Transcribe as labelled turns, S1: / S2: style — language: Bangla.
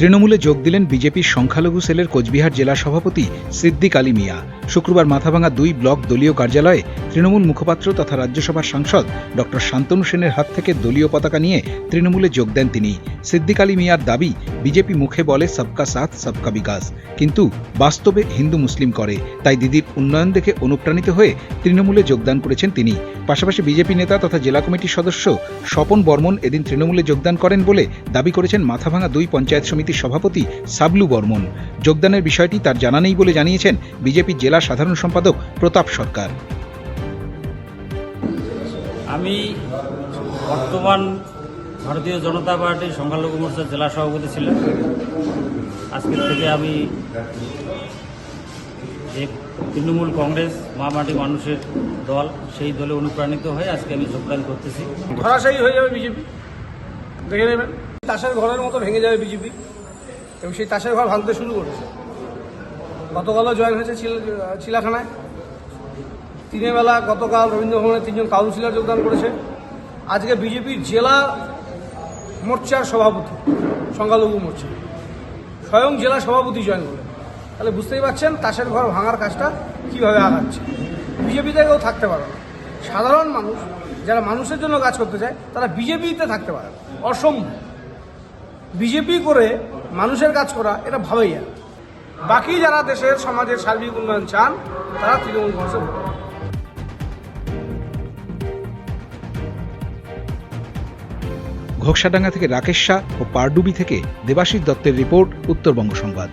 S1: তৃণমূলে যোগ দিলেন বিজেপির সংখ্যালঘু সেলের কোচবিহার জেলা সভাপতি সিদ্দিক আলী মিয়া। শুক্রবার মাথাভাঙা দুই ব্লক দলীয় কার্যালয়ে তৃণমূল মুখপাত্র তথা রাজ্যসভার সাংসদ ডক্টর শান্তনু সেনের হাত থেকে দলীয় পতাকা নিয়ে তৃণমূলে যোগ দেন তিনি। সিদ্দিক আলী মিয়ার দাবি, বিজেপি মুখে বলে, সবকা সাথ, সবকা বিকাশ। কিন্তু বাস্তবে হিন্দু মুসলিম করে। তাই দিদির উন্নয়ন দেখে অনুপ্রাণিত হয়ে তৃণমূলে যোগদান করেছেন তিনি। পাশাপাশি বিজেপি নেতা তথা জেলা কমিটির সদস্য স্বপন বর্মন এদিন তৃণমূলে যোগদান করেন বলে দাবি করেছেন মাথাভাঙা দুই পঞ্চায়েত সমিতির সভাপতি সাবলু বর্মন। যোগদানের বিষয়টি তার জানা নেই বলে জানিয়েছেন বিজেপি জেলা সাধারণ সম্পাদক প্রতাপ সরকার।
S2: আমি বর্তমান ভারতীয় জনতা পার্টির সংখ্যালঘু মোর্চার জেলা সভাপতি ছিলাম। আজকের থেকে আমি যে তৃণমূল কংগ্রেস মা মাটি মানুষের দল, সেই দলে অনুপ্রাণিত হয়ে আজকে আমি যোগদান করতেছি।
S3: ধরাশায়ী হয়ে যাবে বিজেপি। দেখে নেবেন। তাসের ঘরের মতো ভেঙে যাবে বিজেপি। এবং সেই তাসের ঘর ভাঙতে শুরু করেছে। গতকালও জয়েন হয়েছে চিলাখানায়। দিনের বেলা গতকাল রবীন্দ্র ভবনে তিনজন কাউন্সিলর যোগদান করেছে। আজকে বিজেপির জেলা মোর্চার সভাপতি, সংখ্যালঘু মোর্চা। স্বয়ং জেলা সভাপতি জয়েন করলেন। তাহলে বুঝতেই পারছেন তাসের ঘর ভাঙার কাজটা কীভাবে আগাচ্ছে। বিজেপিতে কেউ থাকতে পারে না। সাধারণ মানুষ, যারা মানুষের জন্য কাজ করতে চায়, তারা বিজেপিতে থাকতে পারে অসম্ভব। বিজেপি করে মানুষের কাজ করা, এটা ভাবেই আর বাকি যারা দেশের সমাজের সার্বিক উন্নয়ন চান, তারা তৃণমূল কংগ্রেসে
S1: ঘোকসাডাঙ্গা থেকে রাকেশ শাহ ও পারডুবি থেকে দেবাশিস দত্তের রিপোর্ট, উত্তরবঙ্গ সংবাদ।